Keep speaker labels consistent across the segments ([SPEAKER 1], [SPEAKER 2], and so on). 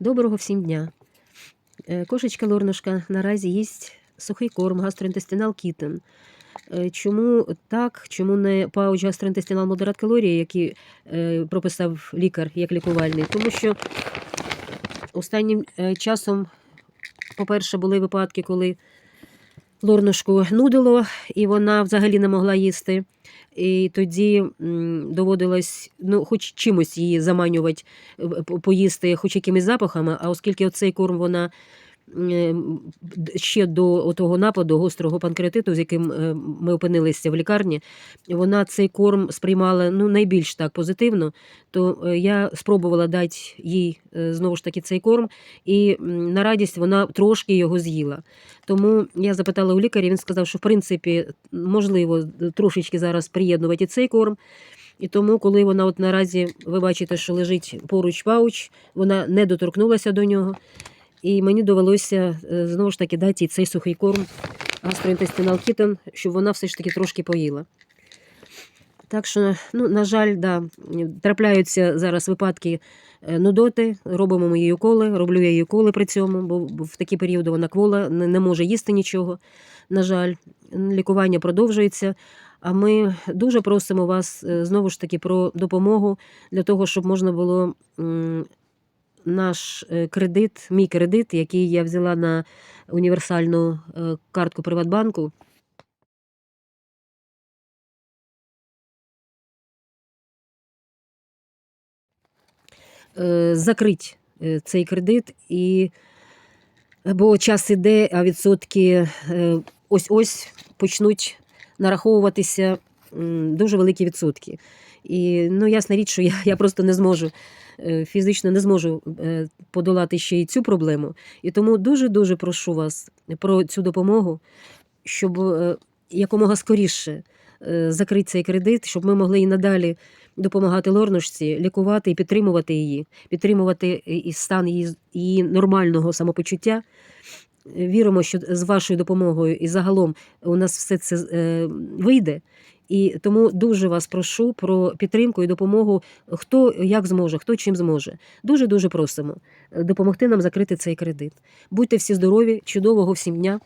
[SPEAKER 1] Доброго всім дня. Е, Кошечка Лорнушка наразі їсть сухий корм гастроінтестинал кітен. Е, Чому так? Чому не пауч гастроінтестинал модерат калорії, який е, прописав лікар як лікувальний? Тому що останнім часом, по-перше, були випадки, коли Лорнушку нудило, і вона взагалі не могла їсти. І тоді доводилось ну, хоч чимось її заманювати е, по- поїсти, хоч якимись запахами, а оскільки оцей корм вона ще до того нападу гострого панкреатиту, з яким е, ми опинилися в лікарні, вона цей корм сприймала ну, найбільш так позитивно, то е, я спробувала дати їй е, знову ж таки цей корм, і на радість вона трошки його з'їла. Тому я запитала у лікаря, він сказав, що в принципі можливо трошечки зараз приєднувати цей корм. І тому, коли вона от наразі, ви бачите, що лежить поруч пауч, вона не доторкнулася до нього. І мені довелося е, знову ж таки дати цей сухий корм гастроінтестинал кітон, щоб вона все ж таки трошки поїла. Так що, ну, на жаль, да, трапляються зараз випадки е, нудоти, робимо ми їй уколи, роблю я їй уколи при цьому, бо в такі періоди вона квола, не, не може їсти нічого. На жаль, лікування продовжується. А ми дуже просимо вас е, знову ж таки про допомогу для того, щоб можна було наш е, кредит, мій кредит, який я взяла на універсальну е, картку Приватбанку. е, закрить цей кредит, і, бо час іде, а відсотки е, ось-ось почнуть нараховуватися дуже великі відсотки. І ну, ясна річ, що я, я просто не зможу е, фізично не зможу е, подолати ще й цю проблему. І тому дуже-дуже прошу вас про цю допомогу, щоб е, якомога скоріше закрити цей кредит, щоб ми могли і надалі допомагати Лорнушці, лікувати і підтримувати її, підтримувати і- стан її, її нормального самопочуття. Віримо, що з вашою допомогою і загалом у нас все це вийде. І тому дуже вас прошу про підтримку і допомогу, хто як зможе, хто чим зможе. Дуже дуже просимо е, допомогти нам закрити цей кредит. Будьте всі здорові, чудового всім дня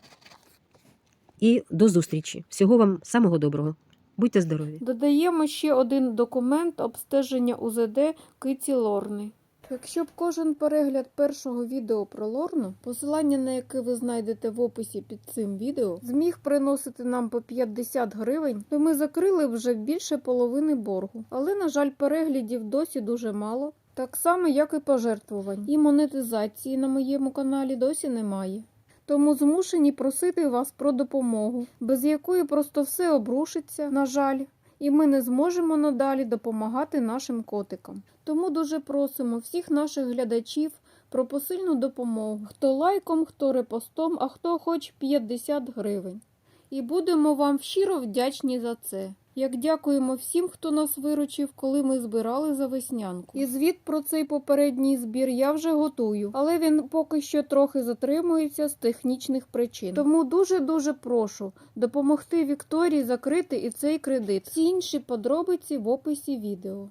[SPEAKER 1] і до зустрічі. Всього вам самого доброго. Будьте здорові.
[SPEAKER 2] Додаємо ще один документ обстеження УЗД киті Лорни. Якщо б кожен перегляд першого відео про Лорну, посилання на яке ви знайдете в описі під цим відео, зміг приносити нам по 50 гривень, то ми закрили вже більше половини боргу. Але, на жаль, переглядів досі дуже мало. Так само, як і пожертвувань. І монетизації на моєму каналі досі немає. Тому змушені просити вас про допомогу, без якої просто все обрушиться, на жаль, і ми не зможемо надалі допомагати нашим котикам. Тому дуже просимо всіх наших глядачів про посильну допомогу, хто лайком, хто репостом, а хто хоч 50 гривень. І будемо вам щиро вдячні за це. Як дякуємо всім, хто нас виручив, коли ми збирали за веснянку. І звіт про цей попередній збір я вже готую, але він поки що трохи затримується з технічних причин. Тому дуже дуже прошу допомогти Вікторії закрити і цей кредит. Всі інші подробиці в описі відео.